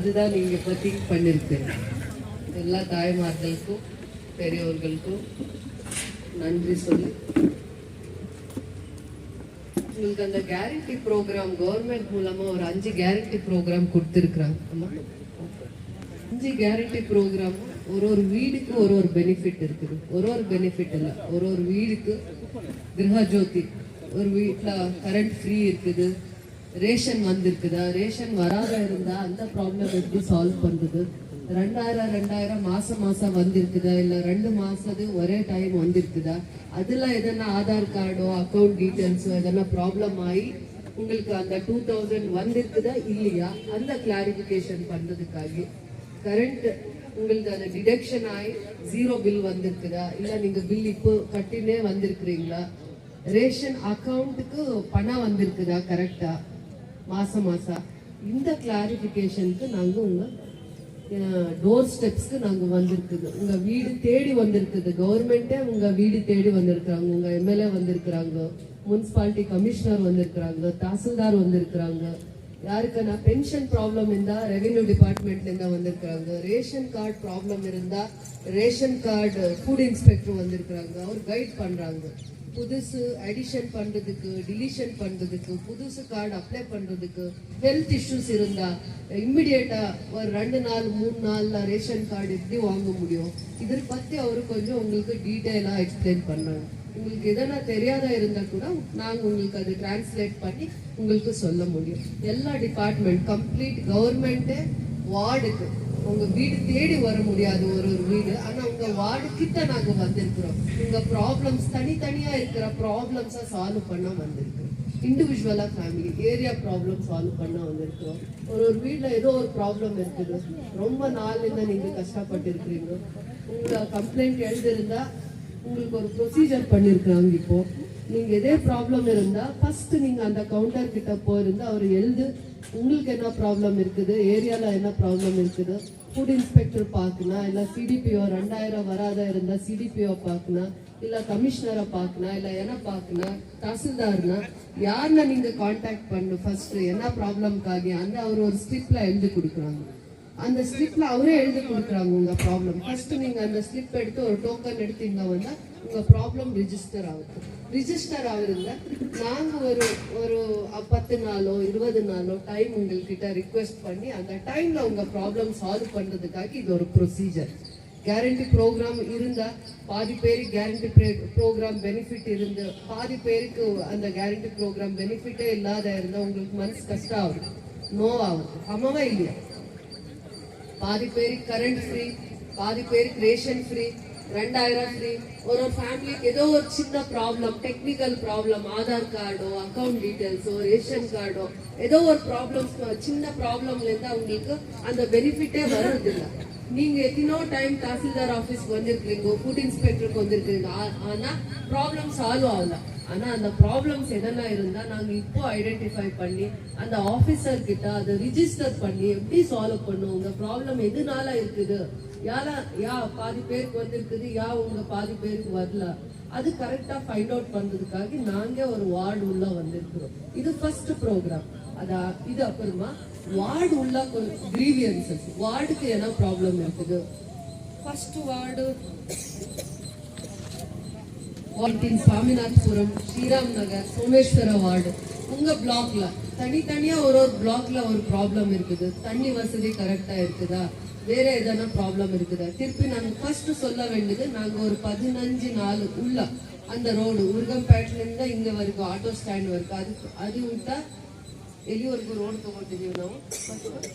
அதுதான் நீங்க பற்றி திங்க் பண்ணிருக்கீங்க எல்லா தாய்மார்களுக்கும் பெரியவர்களுக்கும் நன்றி சொல்லி. உங்களுக்கு அந்த கேரண்டி ப்ரோக்ராம் கவர்மெண்ட் மூலமா ஒரு அஞ்சு கேரண்டி ப்ரோக்ராம் கொடுத்துருக்குறாங்க. அஞ்சு கேரண்டி ப்ரோக்ராம் ஒரு ஒரு வீடுக்கு ஒரு ஒரு பெனிஃபிட் இருக்குது. ஒரு ஒரு பெனிஃபிட் இல்லை. ஒரு ஒரு வீடுக்கு கிரக ஜோதி ஒரு வீட்டில் கரண்ட் ஃப்ரீ இருக்குது. ரேஷன் வந்திருக்குதா? ரேஷன் வராத இருந்தா அந்த ப்ராப்ளம் எப்படி சால்வ் பண்றது? ரெண்டாயிரம் ரெண்டாயிரம் மாசம் மாசம் வந்திருக்குதா? இல்ல ரெண்டு மாசத்து ஒரே டைம் வந்திருக்குதா? அதுல எதனா ஆதார் கார்டோ அக்கௌண்ட் டீட்டெயில்ஸோ எதனா ப்ராப்ளம் ஆகி உங்களுக்கு அந்த டூ தௌசண்ட் வந்திருக்குதா? இல்லையா? அந்த கிளாரிபிகேஷன் பண்றதுக்காக கரண்ட் உங்களுக்கு அந்த டிடக்ஷன் ஆகி ஜீரோ பில் வந்திருக்குதா? இல்ல நீங்க பில் இப்போ கட்டினே வந்திருக்கிறீங்களா? ரேஷன் அக்கௌண்ட்டுக்கு பணம் வந்திருக்குதா? கரெக்டா மாசம் மாசம் இந்த கிளாரிஃபிகேஷனுக்கு நாங்கள் உங்கள் டோர் ஸ்டெப்ஸ்க்கு நாங்கள் வந்திருக்குது. உங்கள் வீடு தேடி வந்திருக்குது. கவர்மெண்ட்டே உங்கள் வீடு தேடி வந்திருக்கிறாங்க. உங்கள் எம்எல்ஏ வந்திருக்கிறாங்க. முனிசிபாலிட்டி கமிஷனர் வந்திருக்கிறாங்க. தாசில்தார் வந்திருக்கிறாங்க. யாருக்குன்னா பென்ஷன் ப்ராப்ளம் இருந்தால் ரெவென்யூ டிபார்ட்மெண்ட்லேருந்தா வந்திருக்கிறாங்க. ரேஷன் கார்டு ப்ராப்ளம் இருந்தால் ரேஷன் கார்டு ஃபுட் இன்ஸ்பெக்டர் வந்திருக்கிறாங்க. அவர் கைட் பண்ணுறாங்க புதுசு அடிஷன் பண்றதுக்கு டிலிஷன் பண்றதுக்கு புதுசு கார்டு அப்ளை பண்றதுக்கு ஹெல்த் இஷ்யூஸ் இருந்தா இம்மிடியேட்டா ஒரு ரெண்டு நாள் மூணு நாள்ல ரேஷன் கார்டு எப்படி வாங்க முடியும்? இதை பத்தி அவரு கொஞ்சம் உங்களுக்கு டீட்டெயிலா எக்ஸ்பிளைன் பண்ணாங்க உங்களுக்கு எதனா தெரியாத இருந்தா கூட நாங்க உங்களுக்கு அது டிரான்ஸ்லேட் பண்ணி உங்களுக்கு சொல்ல முடியும். எல்லா டிபார்ட்மெண்ட் கம்ப்ளீட் கவர்மெண்ட்டு வார்டுக்கு உங்க வீடு தேடி வர முடியாது ஒரு ஒரு வீடு. ஆனா உங்க வார்டு கிட்ட நாங்க வந்திருக்கிறோம். உங்க ப்ராப்ளம்ஸ் தனித்தனியா இருக்கிற ப்ராப்ளம்ஸை சால்வ் பண்ண வந்திருக்கிறோம் இண்டிவிஜுவலா ஃபேமிலி ஏரியா ப்ராப்ளம் சால்வ் பண்ண வந்திருக்கிறோம். ஒரு ஒரு வீட்ல ஏதோ ஒரு ப்ராப்ளம் இருக்குது. ரொம்ப நாள்ல நீங்க கஷ்டப்பட்டு இருக்கிறீங்க உங்க கம்ப்ளைண்ட் எழுதிருந்தா உங்களுக்கு ஒரு ப்ரொசீஜர் பண்ணிருக்காங்க இப்போ. நீங்க எதே ப்ராப்ளம் இருந்தா ஃபர்ஸ்ட் நீங்க அந்த கவுண்டர் கிட்ட போயிருந்து அவர் எழுது உங்களுக்கு என்ன ப்ராப்ளம் இருக்குது? ஏரியால என்ன ப்ராப்ளம் இருக்குது? ஃபுட் இன்ஸ்பெக்டர் பார்க்கணும் இல்ல சிடிபிஓ ரெண்டாயிரம் வராத இருந்தா சிடிபிஓ பார்க்கணும் இல்ல கமிஷனரை பார்க்கணும் இல்ல என்ன பார்க்கணும் தாசில்தார்னா யாருன்னா நீங்க காண்டாக்ட் பண்ணு ஃபர்ஸ்ட் என்ன ப்ராப்ளம்காக அந்த அவர் ஒரு ஸ்லிப்ல எழுதி கொடுக்குறாங்க. அந்த ஸ்லிப்ல அவரே எழுதி கொடுக்குறாங்க உங்க ப்ராப்ளம் ஃபர்ஸ்ட் நீங்க அந்த ஸ்லிப் எடுத்து ஒரு டோக்கன் எடுத்தீங்க வந்தா உங்கள் ப்ராப்ளம் ரிஜிஸ்டர் ஆகுது ரிஜிஸ்டர் ஆகுதுங்க நாங்கள் ஒரு ஒரு பத்து நாளோ இருபது நாளோ டைம் உங்கள்கிட்ட ரிக்வெஸ்ட் பண்ணி அந்த டைமில் உங்கள் ப்ராப்ளம் சால்வ் பண்ணுறதுக்காக இது ஒரு ப்ரொசீஜர் கேரண்டி ப்ரோக்ராம் இருந்தால் பாதி பேருக்கு கேரண்டி ப்ரோக்ராம் பெனிஃபிட் இருந்து பாதி பேருக்கு அந்த கேரண்டி ப்ரோக்ராம் பெனிஃபிட்டே இல்லாத இருந்தால் உங்களுக்கு மனசு கஷ்டம் ஆகுது. நோவாகுது ஆமாவா இல்லையா? பாதி பேருக்கு கரண்ட் ஃப்ரீ பாதி பேருக்கு ரேஷன் ஃப்ரீ ரெண்டாயிரம் ஃப்ரீ ஒரு ஃபேமிலிக்கு ஏதோ ஒரு சின்ன ப்ராப்ளம் டெக்னிக்கல் ப்ராப்ளம் ஆதார் கார்டோ அக்கௌண்ட் டீட்டெயில்ஸோ ரேஷன் கார்டோ ஏதோ ஒரு ப்ராப்ளம் சின்ன ப்ராப்ளம்ல அவங்களுக்கு உங்களுக்கு அந்த பெனிஃபிட்டே வர்றதில்ல. நீங்க எத்தனோ டைம் தாசில்தார் ஆஃபீஸ்க்கு வந்திருக்கீங்க ஃபுட் இன்ஸ்பெக்டருக்கு வந்திருக்கீங்க ஆனா ப்ராப்ளம் சால்வ் ஆகல. ஆனால் அந்த ப்ராப்ளம்ஸ் எதனா இருந்தால் நாங்கள் இப்போ ஐடென்டிஃபை பண்ணி அந்த ஆஃபீஸர்கிட்ட அதை ரிஜிஸ்டர் பண்ணி எப்படி சால்வ் பண்ணுவோம்? உங்கள் ப்ராப்ளம் எதுனால இருக்குது? யாரா யா பாதி பேருக்கு வந்திருக்குது யா உங்கள் பாதி பேருக்கு வரல? அது கரெக்டாக ஃபைண்ட் அவுட் பண்ணுறதுக்காக நாங்கள் ஒரு வார்டு உள்ளே வந்திருக்கிறோம். இது ஃபர்ஸ்ட் ப்ரோக்ராம் அதா இது அப்புறமா வார்டு உள்ள கிரீவியன்சஸ் வார்டுக்கு என்ன ப்ராப்ளம் இருக்குது? ஃபர்ஸ்ட் வார்டு வார்டின் சாமிநாத்புரம் ஸ்ரீராம் நகர் சோமேஸ்வர வார்டு உங்க பிளாக்ல தனித்தனியா ஒரு ஒரு பிளாக்ல ஒரு ப்ராப்ளம் இருக்குது தண்ணி வசதி கரெக்டா இருக்குதா வேற எதனா ப்ராப்ளம் இருக்குதா திருப்பி நாங்க ஃபர்ஸ்ட் சொல்ல வேண்டியது நாங்க ஒரு பதினஞ்சு நாள் உள்ள அந்த ரோடு உருகம்பேட்ல இருந்து இங்க வரைக்கும் ஆட்டோ ஸ்டாண்ட் வரைக்கும் அது அது விட்டா ಎಲ್ಲಿವರೆಗೂ ರೋಡ್ ತಗೊಂಡಿದೀವಿ ನಾವು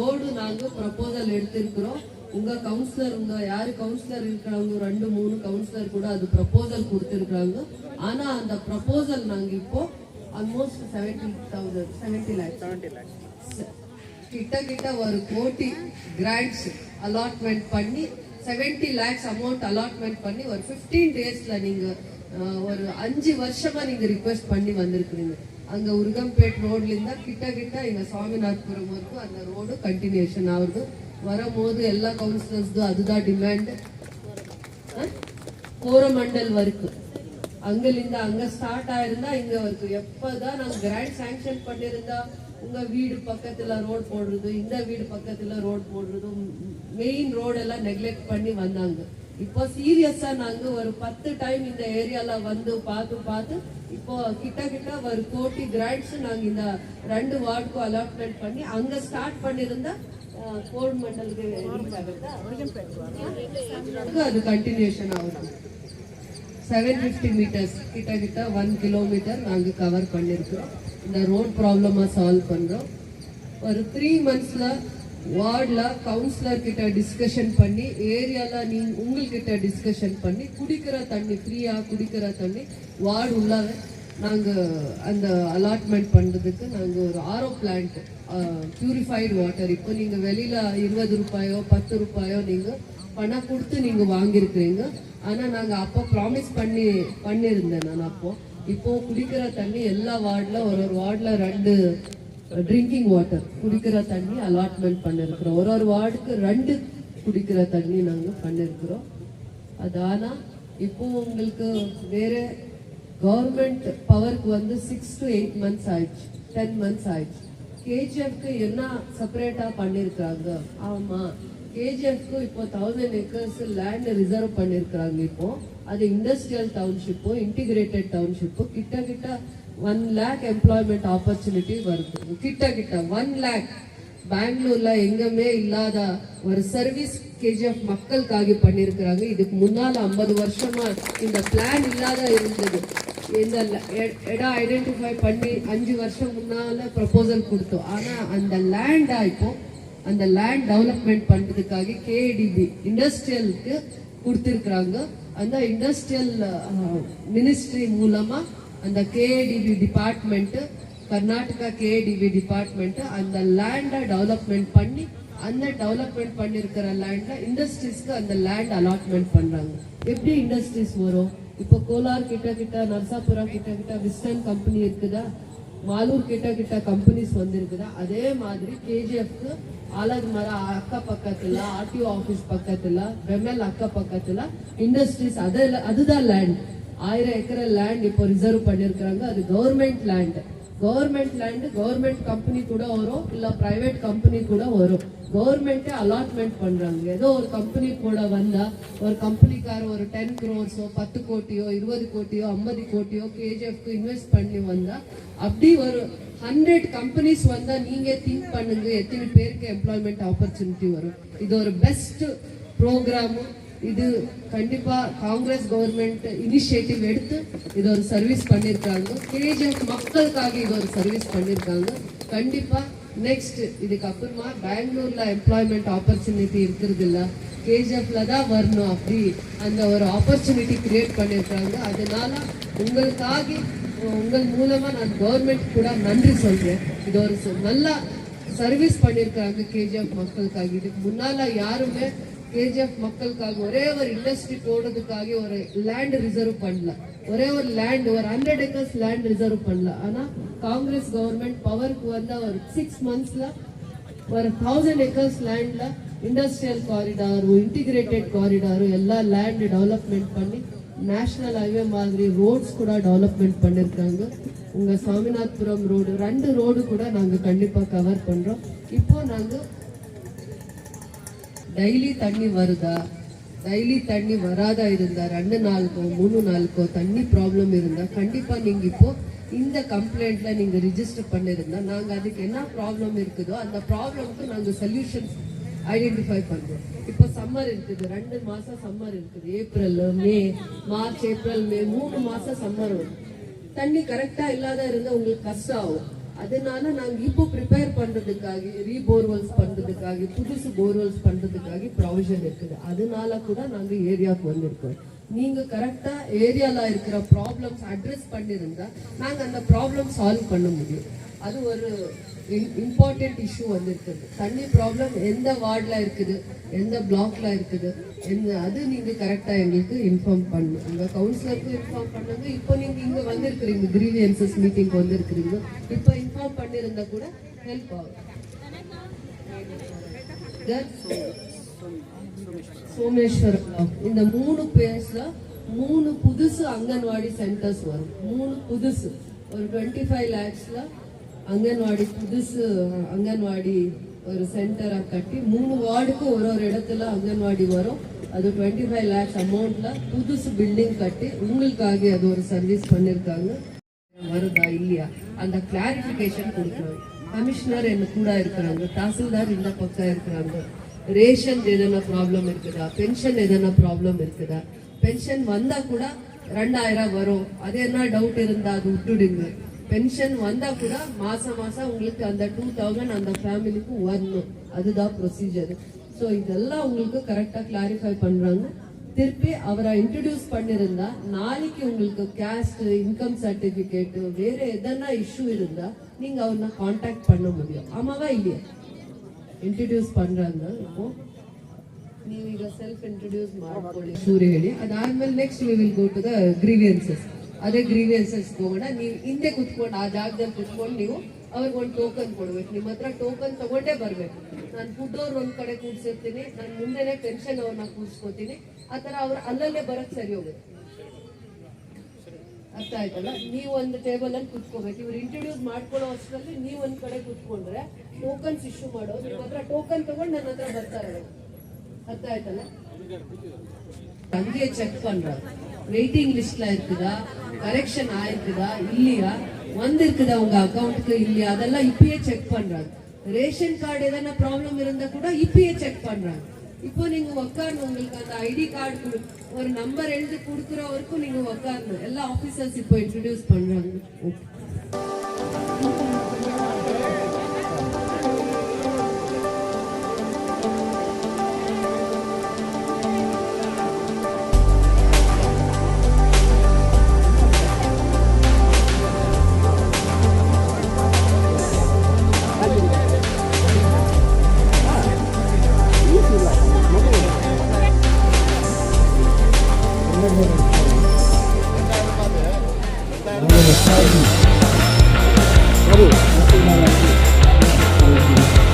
ರೋಡ್ நாங்க ப்ரப்போசல் எடுத்திருக்கிறோம் உங்க கவுன்சிலர் உங்க யாரு கவுன்சிலர் இருக்கிறவங்க? ரெண்டு மூணு கவுன்சிலர் கூட அது ப்ரப்போசல் கொடுத்திருக்காங்க ஆனா அந்த ப்ரப்போசல் நாங்க இப்போ almost seventy thousand seventy lakhs seventy lakhs கிட்ட கிட்ட ஒரு கோடி கிராண்ட்ஸ் அலாட்மெண்ட் பண்ணி செவன்டி லேக்ஸ் அமௌண்ட் அலாட்மெண்ட் பண்ணி ஒரு ஃபிஃப்டீன் டேஸ்ல நீங்க அஹ், ஒரு அஞ்சு வருஷமா நீங்க ரிக்வெஸ்ட் பண்ணி வந்திருக்கிறீங்க. அங்க உருகம்பேட் ரோட்ல இருந்தா கிட்ட கிட்ட இங்க சுவாமிநாத்புரம் வரைக்கும் அந்த ரோடு கண்டினியூஷன் ஆகுது. வரும்போது எல்லா கவுன்சிலர்ஸ்க்கும் அதுதான் டிமாண்ட் கோரமண்டல் வரைக்கும். அங்கிலிருந்து அங்க ஸ்டார்ட் ஆயிருந்தா இங்க வரைக்கும். எப்பதான் நாங்க கிராண்ட் சாங்ஷன் பண்ணிருந்தா உங்க வீடு பக்கத்துல ரோட் போடுறது இந்த வீடு பக்கத்துல ரோட் போடுறது மெயின் ரோடெல்லாம் நெக்லெக்ட் பண்ணி வந்தாங்க. இப்போ சீரியஸா நாங்க ஒரு பத்து டைம் இந்த ஏரியால வந்து பார்த்து பார்த்து இப்போ கிட்ட கிட்ட ஒரு கோட்டி கிராண்ட்ஸ் நாங்க இந்த ரெண்டு வார்டுக்கும் அலாட்மெண்ட் பண்ணி அங்க ஸ்டார்ட் பண்ணிருந்தா அது கண்டினியூஷன் ஆகுது செவன் ஃபிஃப்டி மீட்டர்ஸ் கிட்ட கிட்ட ஒன் கிலோமீட்டர் நாங்கள் கவர் பண்ணியிருக்கிறோம். இந்த ரோட் ப்ராப்ளமாக சால்வ் பண்ணுறோம் ஒரு த்ரீ மந்த்ஸில் வார்டில் கவுன்சிலர் கிட்ட டிஸ்கஷன் பண்ணி ஏரியாவில் நீ உங்கள்கிட்ட டிஸ்கஷன் பண்ணி குடிக்கிற தண்ணி ஃப்ரீயாக குடிக்கிற தண்ணி வார்டு உள்ள நாங்கள் அந்த அலாட்மெண்ட் பண்ணுறதுக்கு நாங்கள் ஒரு ஆரோ பிளான்ட் பியூரிஃபைடு வாட்டர் இப்போ நீங்கள் வெளியில் இருபது ரூபாயோ பத்து ரூபாயோ நீங்கள் பணம் கொடுத்து நீங்கள் வாங்கியிருக்கிறீங்க. ஆனால் நாங்கள் அப்போ ப்ராமிஸ் பண்ணி பண்ணியிருந்தேன் நான் அப்போது இப்போது குடிக்கிற தண்ணி எல்லா வார்டில் ஒரு ஒரு வார்டில் ரெண்டு ட்ரிங்கிங் வாட்டர் குடிக்கிற தண்ணி அலாட்மெண்ட் பண்ணிருக்கிறோம் ஒரு ஒரு வார்டுக்கு ரெண்டு குடிக்கிற தண்ணி நாங்கள் பண்ணிருக்கிறோம் அது ஆனால் இப்போ உங்களுக்கு வேறு கவர்மெண்ட் பவருக்கு வந்து சிக்ஸ் டு எயிட் மந்த்ஸ் ஆயிடுச்சு. டென் மந்த்ஸ் ஆயிடுச்சு. கேஜிஎஃப்க்கு என்ன செப்பரேட்டாக பண்ணிருக்காங்க? ஆமாம் கேஜிஎஃப்க்கு இப்போ தௌசண்ட் ஏக்கர்ஸ் லேண்ட் ரிசர்வ் பண்ணியிருக்கிறாங்க இப்போ. அது இண்டஸ்ட்ரியல் டவுன்ஷிப்போ இன்டிகிரேட்டட் டவுன்ஷிப்போ கிட்ட கிட்ட ஒன் லேக் எம்ப்ளாய்மெண்ட் ஆப்பர்ச்சுனிட்டி வருது. கிட்ட கிட்ட ஒன் லேக் பெங்களூர்ல எங்கேயுமே இல்லாத ஒரு சர்வீஸ் கேஜிஎஃப் மக்களுக்காக பண்ணியிருக்கிறாங்க. இதுக்கு முன்னால் ஐம்பது வருஷமா இந்த பிளான் இல்லாத இருந்தது. இந்த இடம் ஐடென்டிஃபை பண்ணி அஞ்சு வருஷம் முன்னால் ப்ரப்போசல் கொடுத்தோம். ஆனால் அந்த லேண்டா இப்போ அந்த லேண்ட் டெவலப்மெண்ட் பண்ணுறதுக்காக கேடிபி இண்டஸ்ட்ரியலுக்கு கொடுத்துருக்குறாங்க. அந்த இண்டஸ்ட்ரியல் மினிஸ்ட்ரி மூலமாக அந்த KDB department Karnataka KDB department அந்த லேண்டை டெவலப்மெண்ட் பண்ணி அந்த டெவலப்மெண்ட் பண்ணிருக்கிற லேண்ட்ல இண்டஸ்ட்ரீஸ்க்கு அந்த லேண்ட் அலாட்மெண்ட் பண்றாங்க. எப்படி இண்டஸ்ட்ரீஸ் வரும்? இப்போ கோலார் கிட்ட கிட்ட நர்சாபுரம் கிட்ட கிட்ட விஸ்டன் கம்பெனி இருக்குதா? மாலூர் கிட்ட கிட்ட கம்பெனிஸ் வந்திருக்குதா? அதே மாதிரி கேஜிஎஃப்க்கு ஆலது மர அக்க பக்கத்துல ஆர்டிஓ ஆபீஸ் பக்கத்துல பெமெல் அக்க பக்கத்துல இண்டஸ்ட்ரீஸ் அது அதுதான் லேண்ட் ஆயிரம் ஏக்கர் லேண்ட் இப்போ ரிசர்வ் பண்ணிருக்காங்க அது government land government land government company கூட வரும் இல்ல பிரைவேட் கம்பெனி கூட வரும். கவர்மெண்ட்டே அலாட்மெண்ட் பண்றாங்க. ஏதோ ஒரு கம்பெனி கூட வந்தா ஒரு கம்பெனிக்கார ஒரு டென் க்ரோர்ஸோ பத்து கோட்டியோ இருபது கோட்டியோ ஐம்பது கோட்டியோ கேஜிஎஃப்க்கு இன்வெஸ்ட் பண்ணி வந்தா அப்படி ஒரு ஹண்ட்ரட் கம்பெனிஸ் வந்தா நீங்க திங்க் பண்ணுங்க எத்தனை பேருக்கு எம்ப்ளாய்மெண்ட் ஆப்பர்ச்சுனிட்டி வரும். இது ஒரு பெஸ்ட் ப்ரோக்ராம் இது கண்டிப்பா காங்கிரஸ் கவர்மெண்ட் இனிஷியேட்டிவ் எடுத்து இது ஒரு சர்வீஸ் பண்ணிருக்காங்க. கேஜிஎஃப் மக்களுக்காக இது ஒரு சர்வீஸ் பண்ணிருக்காங்க. கண்டிப்பா நெக்ஸ்ட் இதுக்கு அப்புறமா பெங்களூர்ல எம்ப்ளாய்மெண்ட் ஆப்பர்ச்சுனிட்டி இருக்கிறது இல்ல கேஜிஎஃப்ல தான் வரணும் அப்படி அந்த ஒரு ஆப்பர்ச்சுனிட்டி கிரியேட் பண்ணிருக்காங்க. அதனால உங்களுக்காக உங்கள் மூலமா நான் கவர்மெண்ட் கூட நன்றி சொல்றேன். இது ஒரு நல்லா நல்ல சர்வீஸ் பண்ணிருக்காங்க கேஜிஎஃப் மக்களுக்காக. இதுக்கு முன்னால யாருமே கேஜிஎஃப் மக்களுக்காக ஒரே ஒரு இண்டஸ்ட்ரி போடுறதுக்காக ஒரு லேண்ட் ரிசர்வ் பண்ணல. ஒரே ஒரு லேண்ட் ஒரு ஹண்ட்ரட் ஏக்கர்ஸ் லேண்ட் ரிசர்வ் பண்ணல. ஆனா காங்கிரஸ் கவர்மெண்ட் பவருக்கு வந்த ஒரு சிக்ஸ் மந்த்ஸ்ல ஒரு தௌசண்ட் ஏக்கர்ஸ் லேண்ட்ல இண்டஸ்ட்ரியல் காரிடார் இன்டிகிரேட்டட் காரிடார் எல்லா லேண்ட் டெவலப்மெண்ட் பண்ணி நேஷனல் ஹைவே மாதிரி ரோட்ஸ் கூட டெவலப்மெண்ட் பண்ணிருக்காங்க. உங்க சுவாமிநாத்புரம் ரோடு ரெண்டு ரோடு கூட நாங்க கண்டிப்பா கவர் பண்றோம். இப்போ நாங்க டெய்லி தண்ணி வருதா? டெய்லி தண்ணி வராதா இருந்தா ரெண்டு நாளுக்கோ மூணு நாளுக்கோ தண்ணி ப்ராப்ளம் இருந்தா கண்டிப்பா நீங்க இப்போ இந்த கம்ப்ளைண்ட்ல நீங்க ரிஜிஸ்டர் பண்ணிருந்தா நாங்க அதுக்கு என்ன ப்ராப்ளம் இருக்குதோ அந்த ப்ராப்ளம்க்கு நாங்க சொல்யூஷன்ஸ் ஐடென்டிஃபை பண்றோம். இப்போ சம்மர் இருக்குது ரெண்டு மாசம் சம்மர் இருக்குது. April May March April May மூணு மாசம் சம்மர் வரும். தண்ணி கரெக்டா இல்லாத இருந்தா உங்களுக்கு கஷ்டம் ஆகும். அதனால நாங்க இப்போ ப்ரிப்பேர் பண்றதுக்காக ரீபோர்வெல்ஸ் பண்றதுக்காக புதுசு போர்வெல்ஸ் பண்றதுக்காக ப்ரொவிஷன் இருக்குது. அதனால கூட நாங்க ஏரியாவுக்கு வந்திருக்கோம். நீங்க கரெக்டா ஏரியால இருக்கிற ப்ராப்ளம்ஸ் அட்ரஸ் பண்ணிருந்தா நாங்க அந்த ப்ராப்ளம் சால்வ் பண்ண முடியும். அது ஒரு இம்பார்ட்டன்ட் இஷ்யூ வந்துருக்குது. தண்ணி ப்ராப்ளம் எந்த வார்டில் இருக்குது எந்த பிளாக்ல இருக்குது எந்த அது நீங்கள் கரெக்டாக எங்களுக்கு இன்ஃபார்ம் பண்ணணும். உங்கள் கவுன்சிலருக்கும் இன்ஃபார்ம் பண்ணுங்க. இப்போ நீங்கள் இங்கே வந்திருக்கிறீங்க கிரீவியன்சஸ் மீட்டிங் வந்திருக்கிறீங்க. இப்போ இன்ஃபார்ம் பண்ணியிருந்தா கூட ஹெல்ப் ஆகும். சோமேஸ்வர் பிளாக் இந்த மூணு பேர்ஸ்ல மூணு புதுசு அங்கன்வாடி சென்டர்ஸ் வரும். மூணு புதுசு. ஒரு டுவெண்ட்டி ஃபைவ் லேக்ஸ்ல அங்கன்வாடி புதுசு அங்கன்வாடி ஒரு சென்டராக கட்டி மூணு வார்டுக்கு ஒரு ஒரு இடத்துல அங்கன்வாடி வரும். அது டுவெண்ட்டி ஃபைவ் லேக்ஸ் அமௌண்ட்ல புதுசு பில்டிங் கட்டி உங்களுக்காக அது ஒரு சர்வீஸ் பண்ணிருக்காங்க. வருதா இல்லையா? அந்த கிளாரிபிகேஷன் கொடுக்குறாங்க கமிஷனர் என்ன கூட இருக்கிறாங்க தாசில்தார் இந்த பக்கம் இருக்கிறாங்க. ரேஷன் எதனா ப்ராப்ளம் இருக்குதா? பென்ஷன் எதனா ப்ராப்ளம் இருக்குதா? பென்ஷன் வந்தா கூட ரெண்டாயிரம் வரும். அது என்ன டவுட் இருந்தா அது விட்டுடுங்க. பென்ஷன் வந்தா கூட மாசம் மாசம் உங்களுக்கு அந்த டூ தௌசண்ட் அந்த ஃபேமிலிக்கு வரணும். அதுதான் ப்ரொசீஜர் ஸோ இதெல்லாம் உங்களுக்கு கரெக்டாக கிளாரிஃபை பண்ணுறாங்க திருப்பி அவரை இன்ட்ரடியூஸ் பண்ணியிருந்தா நாளைக்கு உங்களுக்கு கேஸ்ட் இன்கம் சர்டிஃபிகேட்டு வேறு எதனா இஷ்யூ இருந்தால் நீங்கள் அவரை காண்டாக்ட் பண்ண முடியும். ஆமாவா இல்லையா? ಇಂಟ್ರಡ್ಯೂಸ್ ಪಂದ್ರ ನೀವೀಗ ಸೆಲ್ಫ್ ಇಂಟ್ರೊಡ್ಯೂಸ್ ಮಾಡ್ಕೊಳ್ಳಿ. ಸೂರ್ಯ ಹೇಳಿ. ಅದಾದ್ಮೇಲೆ next we will go to the grievances ಅದೇ ಗ್ರೀವಿಯನ್ಸಸ್ ಹೋಗೋಣ. ನೀವು ಹಿಂದೆ ಕುತ್ಕೊಂಡು, ಆ ಜಾಗದಲ್ಲಿ ಕುತ್ಕೊಂಡು ನೀವು ಅವ್ರಿಗೊಂದು ಟೋಕನ್ ಕೊಡ್ಬೇಕು. ನಿಮ್ಮ ಹತ್ರ ಟೋಕನ್ ತಗೊಂಡೇ ಬರ್ಬೇಕು. ನಾನು ಫುಡ್ಡೋರ್ ಒಂದ್ ಕಡೆ ಕೂಡ್ಸಿರ್ತೀನಿ. ನಾನು ಮುಂದೆನೆ ಟೆನ್ಶನ್ ಅವ್ರನ್ನ ಕೂಡ್ಸ್ಕೊತೀನಿ. ಆ ತರ ಅವ್ರು ಅಲ್ಲಲ್ಲೇ ಬರಕ್ ಸರಿ ಹೋಗುತ್ತೆ. ಅರ್ಥ ಆಯ್ತಲ್ಲ? ನೀವು ಒಂದು ಟೇಬಲ್ ಅಲ್ಲಿ ಕುತ್ಕೋಬೇಕು. ಇವ್ರು ಇಂಟ್ರೊಡ್ಯೂಸ್ ಮಾಡ್ಕೊಳ್ಳೋ ಅಷ್ಟರಲ್ಲಿ ನೀವು ಒಂದ್ ಕಡೆ ಕುತ್ಕೊಂಡ್ರೆ ಟೋಕನ್ಸ್ ಇಶ್ಯೂ ಮಾಡೋ ನಿಮ್ಮ ಹತ್ರ ಟೋಕನ್ ತಗೊಂಡು ನನ್ನ ಹತ್ರ ಬರ್ತಾರೆ ಅವ್ರು. ಅರ್ಥ ಆಯ್ತಲ್ಲ அங்கேயே செக் பண்றாங்க வெயிட்டிங் லிஸ்ட்ல இருக்குதா கரெக்ஷன் ஆயிருக்குதா இல்லையா வந்திருக்குதா உங்க அக்கவுண்ட்டுக்கு இல்லையா அதெல்லாம் இப்பயே செக் பண்றாங்க ரேஷன் கார்டு எதனா ப்ராப்ளம் இருந்தா கூட இப்பயே செக் பண்றாங்க இப்போ நீங்க உட்காரணும் உங்களுக்கு அந்த ஐடி கார்டு ஒரு நம்பர் எழுதி கொடுக்குற வரைக்கும் நீங்க உட்காரணும் எல்லா ஆபீசர்ஸ் இப்போ இன்ட்ரடியூஸ் பண்றாங்க ஓகே